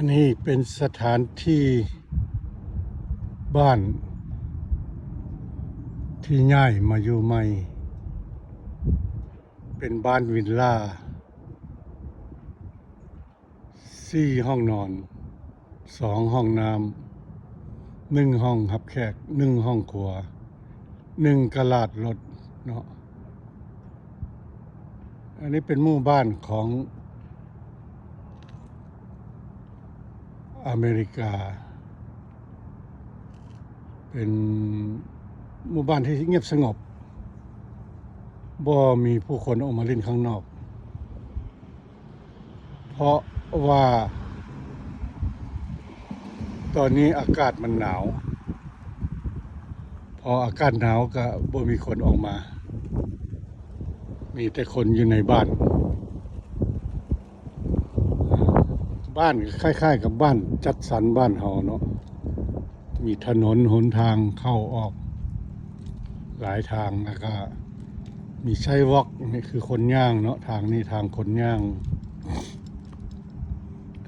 อันนี้เป็นสถานที่บ้าน ที่ย้ายมาอยู่ใหม่ เป็นบ้านวิลล่าสี่ห้องนอนสองห้องน้ำหนึ่งห้องหับแขกหนึ่งห้องครัวหนึ่งกระลาดรถเนาะอันนี้เป็นหมู่บ้านของ อเมริกา เป็นหมู่บ้านที่เงียบสงบบ่มีผู้คนออกมาเล่นข้างนอก เพราะว่า ตอนนี้อากาศมันหนาว พออากาศหนาวก็บ่มีคนออกมา มีแต่คนอยู่ในบ้าน บ้านคล้าย ๆ กับบ้านจัดสรรบ้านเฮาเนาะมีถนนหนทางเข้าออก หลายทางแล้วก็มีไซวอกนี่คือคนย่างเนาะทางนี้ทางคนย่าง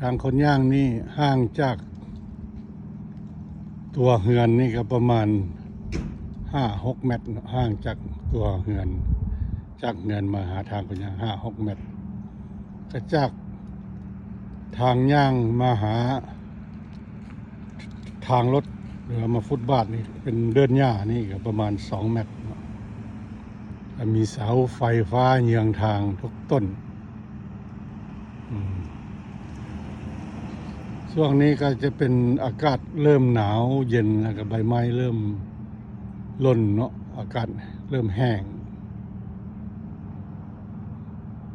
ทางคนย่างนี่ห่างจาก ตัวเฮือนนี่ก็ประมาณห้าหกเมตรห่างจากตัวเฮือน จากเงินมาหาทางคนย่างห้าหกเมตรก็จาก ทางย่างมาหา ทางรถหรือมาฟุตบาทนี่เป็นเดินหญ้านี่ก็ประมาณสองเมตร มีเสาไฟฟ้าเยืองทางทุกต้น ช่วงนี้ก็จะเป็นอากาศเริ่มหนาวเย็นแล้วก็ใบไม้เริ่มล่นเนาะอากาศเริ่มแห้ง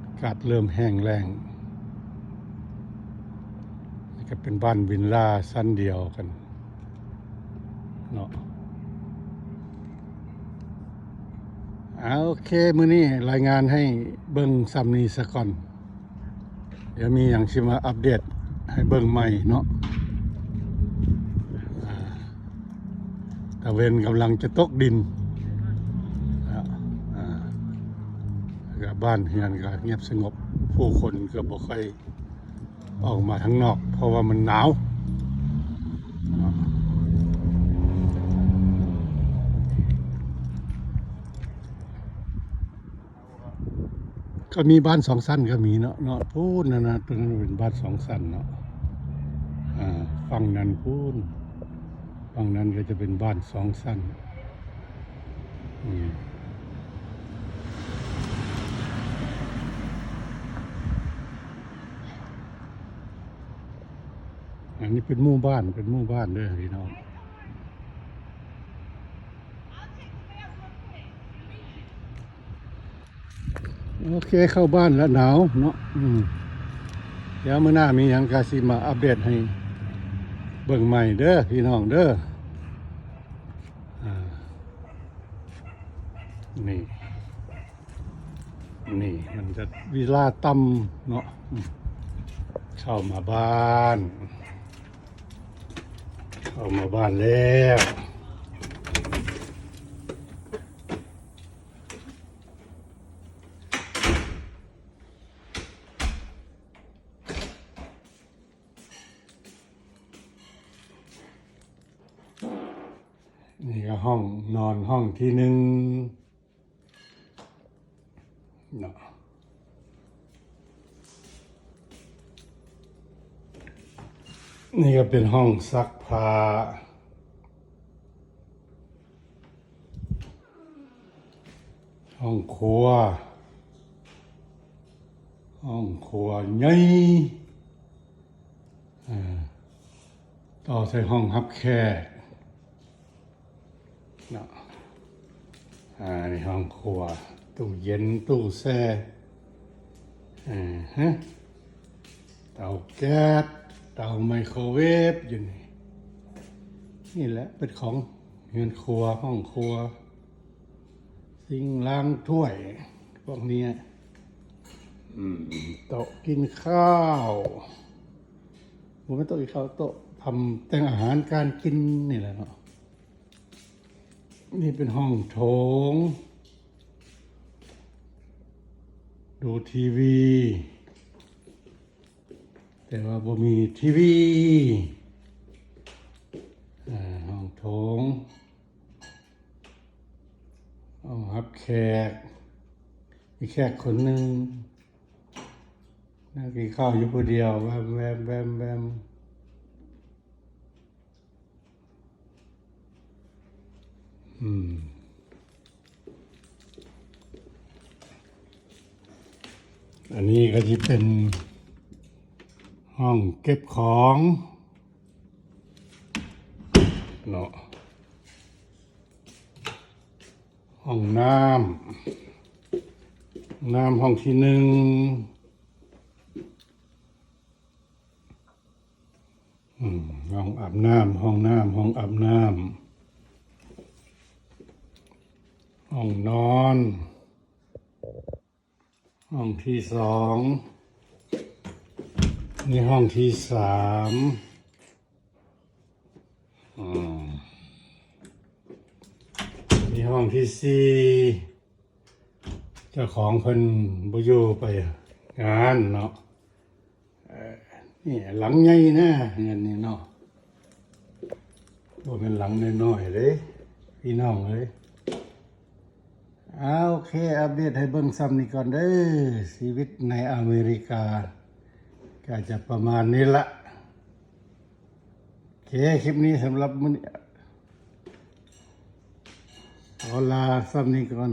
อากาศเริ่มแห้งแล้ง ก็เป็นบ้านวินล่าสั้นเดียวกันเนาะเอาโอเค มื้อนี้รายงานให้เบิ่งซัมนีสะก่อน เดี๋ยวมีอย่างชิมาอัปเดตให้เบิ่งใหม่เนาะตะเวนกำลังจะตกดินอ่าก็บ้านเฮือนก็เงียบสงบผู้คนก็บ่ค่อย ออกมาข้างนอก เพราะว่ามันหนาวก็มีบ้านสองสั้นก็มีเนาะเนาะพูดนะนะตรงนั้นเป็นบ้านสองสั้นเนาะอ่าฝั่งนั้นพูดฝั่งนั้นก็จะเป็นบ้านสองสั้นอืม อันนี้เป็นหมู่บ้านเป็นหมู่บ้านด้วยพี่น้องโอเคเข้าบ้านแล้วหนาวเนาะเดี๋ยวเมื่อหน้ามีหยังกาสิมาอัปเดตให้เบิ่งใหม่เด้อพี่น้องเด้ออนี่ นี่ มันจะวิลาต่ำเนาะเข้ามาบ้าน เข้ามาบ้านแล้วนี่ก็ห้องนอนห้องที่หนึ่งเนาะ นี่ก็เป็นห้องซักผ้าห้องครัว ห้องครัวใหญ่อ่าต่อใส่ห้องฮับแขกเนาะอ่านี่ห้องครัว ตู้เย็น ตู้แช่อ่าฮะเตาแก๊ส เตาไมโครเวฟอยู่นี่นี่แหละเป็นของเงินครัวห้องครัว สิ่งล้างถ้วย พวกนี้โต๊ะกินข้าวผมไม่โต๊ะกินข้าวโต๊ะทำแต่งอาหารการกินนี่แหละเนาะนี่เป็นห้องโถง ดูทีวี แต่ว่าบ่มีทีวีห้องโถงห้องรับแขก มีแขกคนหนึ่งนั่งกินข้าวอยู่คนเดียวแวมแวมแวมแวมอืมอันนี้ก็จะเป็น ห้องเก็บของเนาะห้องน้ำน้ำห้องที่หนึ่งห้องอาบน้ำห้องน้ำห้องอาบน้ำห้องนอน ห้องที่สอง นี่ห้องที่สามอืมนี่ห้องที่สี่เจ้าของเพิ่นบุยูไปงานเนาะเนี่หลังใหญ่นะเงินนี่เนาะว่าเป็นหลังน้อยๆเลยพี่น้องเลยเอาโอเค อัปเดตให้เบิ่งซ้ำนี่ก่อนเด้อชีวิตในอเมริกา ก็จะประมาณนี้ละโอเคคลิปนี้สำหรับมื้อนี้เอาลาซ้ำนี้ก่อน